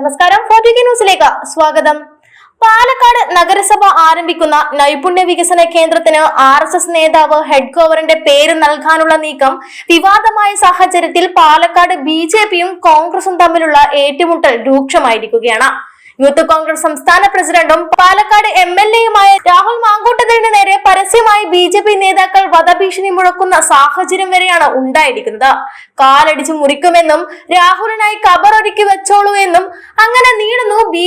നമസ്കാരം. ഫോർട്ടിക്ക് ന്യൂസിലേക്ക് സ്വാഗതം. പാലക്കാട് നഗരസഭ ആരംഭിക്കുന്ന നൈപുണ്യ വികസന കേന്ദ്രത്തിന് ആർ എസ് എസ് നേതാവ് ഹെഡ് കോവറിന്റെ പേര് നൽകാനുള്ള നീക്കം വിവാദമായ സാഹചര്യത്തിൽ പാലക്കാട് ബി കോൺഗ്രസും തമ്മിലുള്ള ഏറ്റുമുട്ടൽ രൂക്ഷമായിരിക്കുകയാണ്. യൂത്ത് കോൺഗ്രസ് സംസ്ഥാന പ്രസിഡന്റും പാലക്കാട് എം എൽ എയുമായ രാഹുൽ മാങ്കൂട്ടത്തിന് നേരെ പരസ്യമായി ബി ജെ പി നേതാക്കൾ വധഭീഷണി മുഴക്കുന്ന സാഹചര്യം വരെയാണ് ഉണ്ടായിരിക്കുന്നത്. കാലടിച്ച് മുറിക്കുമെന്നും രാഹുലിനായി കബറൊരുക്കി വെച്ചോളൂ എന്നും അങ്ങനെ നീളുന്നു ബി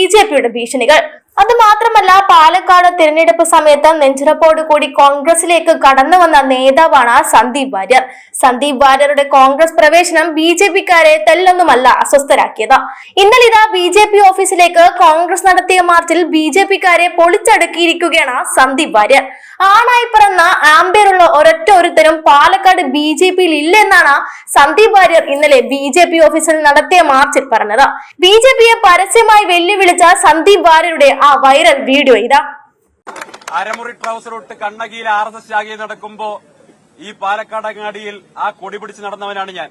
ഭീഷണികൾ. അത് മാത്രമല്ല പാലക്കാട് തിരഞ്ഞെടുപ്പ് സമയത്ത് നെഞ്ചിറപ്പോട് കൂടി കോൺഗ്രസിലേക്ക് കടന്നു വന്ന നേതാവാണ് സന്ദീപ് വാര്യർ. സന്ദീപ് വാര്യരുടെ കോൺഗ്രസ് പ്രവേശനം ബി ജെ പിക്കാരെ തെല്ലൊന്നുമല്ല അസ്വസ്ഥരാക്കിയത്. ഇന്നലെ ഇതാ ബി ജെ പി ഓഫീസിലേക്ക് കോൺഗ്രസ് നടത്തിയ മാർച്ചിൽ ബി ജെ പിക്കാരെ പൊളിച്ചടുക്കിയിരിക്കുകയാണ് സന്ദീപ് വാര്യർ. ആണായി പിറന്ന ആംബേറുള്ള ഒരൊറ്റ ഒരുത്തരും പാലക്കാട് ബി ജെ പിയിൽ ഇല്ലെന്നാണ് സന്ദീപ് വാര്യർ ഇന്നലെ ബി ജെ പി ഓഫീസിൽ നടത്തിയ മാർച്ചിൽ പറഞ്ഞത്. ബി ജെ പിയെ പരസ്യമായി വെല്ലുവിളിച്ച സന്ദീപ് വാര്യരുടെ ആ വൈറൽ വീഡിയോ ഇതാ. അരമുറി ട്രൗസർ ഇട്ട് കണ്ണകിയിൽ ആർ എസ് എസ് ശാഖയിൽ നടക്കുമ്പോ ഈ പാലക്കാട് അങ്ങാടിയിൽ ആ കൊടി പിടിച്ച് നടന്നവനാണ് ഞാൻ.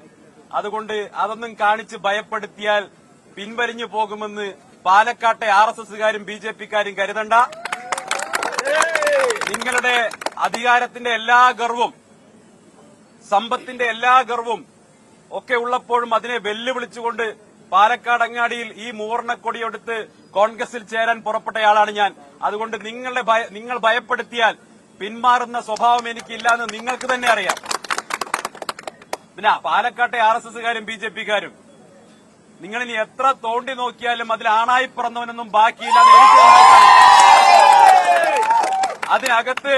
അതുകൊണ്ട് അതൊന്നും കാണിച്ച് ഭയപ്പെടുത്തിയാൽ പിൻവലിഞ്ഞു പോകുമെന്ന് പാലക്കാട്ടെ ആർ എസ് എസുകാരും ബി ജെ പിക്കാരും കരുതണ്ട. നിങ്ങളുടെ അധികാരത്തിന്റെ എല്ലാ ഗർവും സമ്പത്തിന്റെ എല്ലാ ഗർവും ഒക്കെ ഉള്ളപ്പോഴും അതിനെ വെല്ലുവിളിച്ചുകൊണ്ട് പാലക്കാട് അങ്ങാടിയിൽ ഈ മൂവർണക്കൊടിയെടുത്ത് കോൺഗ്രസിൽ ചേരാൻ പുറപ്പെട്ടയാളാണ് ഞാൻ. അതുകൊണ്ട് നിങ്ങളുടെ നിങ്ങൾ ഭയപ്പെടുത്തിയാൽ പിന്മാറുന്ന സ്വഭാവം എനിക്കില്ല എന്ന് നിങ്ങൾക്ക് തന്നെ അറിയാം. പിന്നെ പാലക്കാട്ടെ ആർ എസ് എസുകാരും ബി ജെ പിക്കാരും നിങ്ങൾ ഇനി എത്ര തോണ്ടി നോക്കിയാലും അതിൽ ആണായി പിറന്നവനൊന്നും ബാക്കിയില്ല. അതിനകത്ത്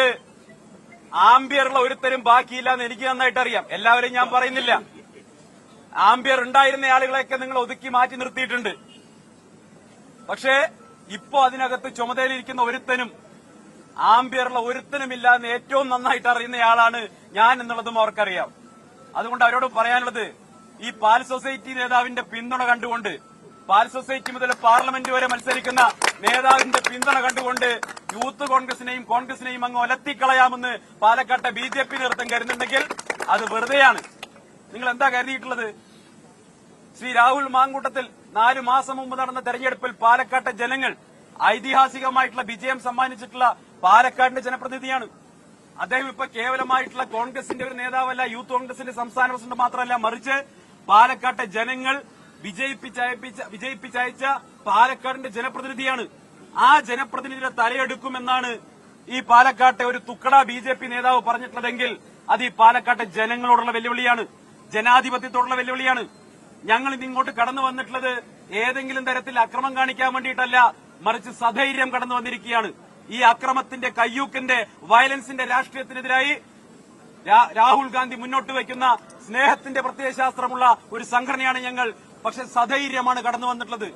ആംബിയറുള്ള ഒരുത്തരും ബാക്കിയില്ല എന്ന് എനിക്ക് നന്നായിട്ട് അറിയാം എല്ലാവരെയും ഞാൻ പറയുന്നില്ല. ആംബിയർ ഉണ്ടായിരുന്ന ആളുകളെയൊക്കെ നിങ്ങൾ ഒതുക്കി മാറ്റി നിർത്തിയിട്ടുണ്ട്. പക്ഷേ ഇപ്പോ അതിനകത്ത് ചുമതലയിരിക്കുന്ന ഒരുത്തനും ആംബിയറുള്ള ഒരുത്തനുമില്ല എന്ന് ഏറ്റവും നന്നായിട്ട് അറിയുന്നയാളാണ് ഞാൻ എന്നുള്ളതും അവർക്കറിയാം. അതുകൊണ്ട് അവരോട് പറയാനുള്ളത് ഈ പാൽ സൊസൈറ്റി നേതാവിന്റെ പിന്തുണ കണ്ടുകൊണ്ട് പാൽ സൊസൈറ്റി മുതൽ പാർലമെന്റ് വരെ മത്സരിക്കുന്ന നേതാവിന്റെ പിന്തുണ കണ്ടുകൊണ്ട് യൂത്ത് കോൺഗ്രസിനെയും കോൺഗ്രസിനെയും അങ്ങ് ഒലത്തിക്കളയാമെന്ന് പാലക്കാട്ടെ ബി ജെ പി നേതൃത്വം കരുതുന്നുണ്ടെങ്കിൽ അത് വെറുതെയാണ്. നിങ്ങൾ എന്താ കരുതിയിട്ടുള്ളത്? ശ്രീ രാഹുൽ മാങ്കൂട്ടത്തിൽ നാലു മാസം മുമ്പ് നടന്ന തെരഞ്ഞെടുപ്പിൽ പാലക്കാട്ടെ ജനങ്ങൾ ഐതിഹാസികമായിട്ടുള്ള വിജയം സമ്മാനിച്ചിട്ടുള്ള പാലക്കാടിന്റെ ജനപ്രതിനിധിയാണ്. അദ്ദേഹം ഇപ്പൊ കേവലമായിട്ടുള്ള കോൺഗ്രസിന്റെ ഒരു നേതാവല്ല യൂത്ത് കോൺഗ്രസിന്റെ സംസ്ഥാന പ്രസിഡന്റ് മാത്രമല്ല മറിച്ച് പാലക്കാട്ടെ ജനങ്ങൾ വിജയിപ്പിച്ചയപ്പിച്ച വിജയിപ്പിച്ചയച്ച പാലക്കാടിന്റെ ജനപ്രതിനിധിയാണ്. ആ ജനപ്രതിനിധിയുടെ തലയെടുക്കുമെന്നാണ് ഈ പാലക്കാട്ടെ ഒരു തുക്കട ബി ജെ പി നേതാവ് പറഞ്ഞിട്ടുള്ളതെങ്കിൽ അത് ഈ പാലക്കാട്ടെ ജനങ്ങളോടുള്ള വെല്ലുവിളിയാണ്. ജനാധിപത്യത്തോടുള്ള വെല്ലുവിളിയാണ്. ഞങ്ങൾ ഇതിങ്ങോട്ട് കടന്നു വന്നിട്ടുള്ളത് ഏതെങ്കിലും തരത്തിൽ അക്രമം കാണിക്കാൻ വേണ്ടിയിട്ടല്ല മറിച്ച് സധൈര്യം കടന്നു വന്നിരിക്കുകയാണ്. ഈ അക്രമത്തിന്റെ കയ്യൂക്കിന്റെ വയലൻസിന്റെ രാഷ്ട്രീയത്തിനെതിരായി രാഹുൽ ഗാന്ധി മുന്നോട്ട് വയ്ക്കുന്ന സ്നേഹത്തിന്റെ പ്രത്യയശാസ്ത്രമുള്ള ഒരു സംഘടനയാണ് ഞങ്ങൾ. പക്ഷെ സധൈര്യമാണ് കടന്നു വന്നിട്ടുള്ളത്.